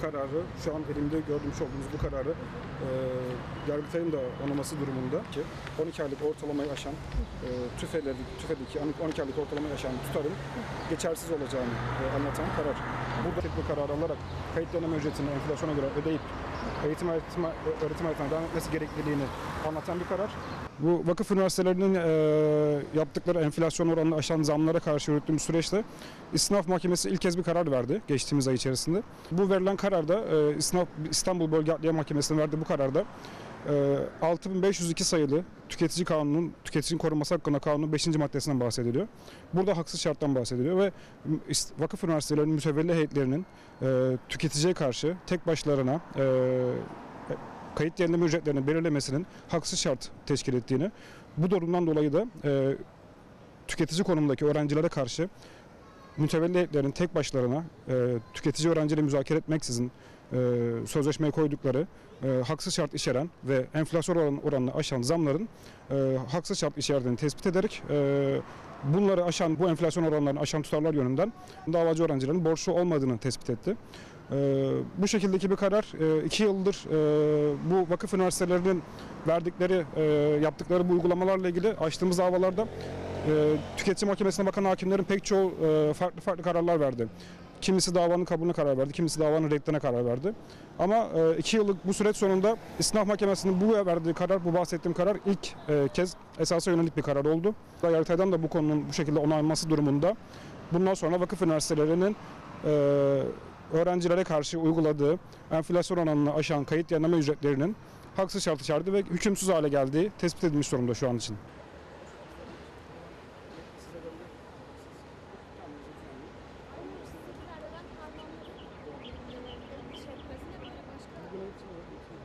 kararı, şu an elimde görmüş olduğunuz bu kararı e, Yargıtay'ın da onaması durumunda ki 12 aylık ortalamayı aşan e, TÜFE'deki, TÜFE'deki 12 aylık ortalamayı aşan tutarın geçersiz olacağını e, anlatan karar. Burada bu kararı alarak kayıt deneme ücretini enflasyona göre ödeyip eğitim öğretim, öğretim hayatına devam etmesi gerekliliğini anlatan bir karar. Bu vakıf üniversitelerinin e, yaptıkları enflasyon oranını aşan zamlara karşı yürüttüğümüz süreçte İstinaf Mahkemesi ilk kez bir karar verdi geçtiğimiz ay içerisinde. Bu verilen kararda e, İstanbul Bölge Adliye Mahkemesi'nin verdiği bu kararda e, 6502 sayılı Tüketici Kanunu'nun, Tüketicinin Korunması Hakkında Kanunun 5. maddesinden bahsediliyor. Burada haksız şarttan bahsediliyor ve vakıf üniversitelerinin mütevelli heyetlerinin e, tüketiciye karşı tek başlarına e, kayıt yenileme ücretlerini belirlemesinin haksız şart teşkil ettiğini, bu durumdan dolayı da e, tüketici konumundaki öğrencilere karşı mütevelli tek başlarına e, tüketici öğrenciyle müzakere etmeksizin e, sözleşmeye koydukları e, haksız şart içeren ve enflasyon oran, oranını aşan zamların e, haksız şart içerdiğini tespit ederek e, bunları aşan, bu enflasyon oranlarını aşan tutarlar yönünden davacı öğrencilerin borçlu olmadığını tespit etti. Ee, bu şekildeki bir karar e, iki yıldır e, bu vakıf üniversitelerinin verdikleri, e, yaptıkları bu uygulamalarla ilgili açtığımız davalarda e, tüketici mahkemesine bakan hakimlerin pek çoğu e, farklı farklı kararlar verdi. Kimisi davanın kabulüne karar verdi, kimisi davanın reddine karar verdi. Ama e, iki yıllık bu süreç sonunda İstinaf Mahkemesi'nin bu verdiği karar, bu bahsettiğim karar ilk e, kez esasa yönelik bir karar oldu. Yargıtay'dan da bu konunun bu şekilde onaylanması durumunda bundan sonra vakıf üniversitelerinin öğrencilere karşı uyguladığı enflasyon oranını aşan kayıt yenileme ücretlerinin haksız şart içerdiği ve hükümsüz hale geldiği tespit edilmiş durumda şu an için.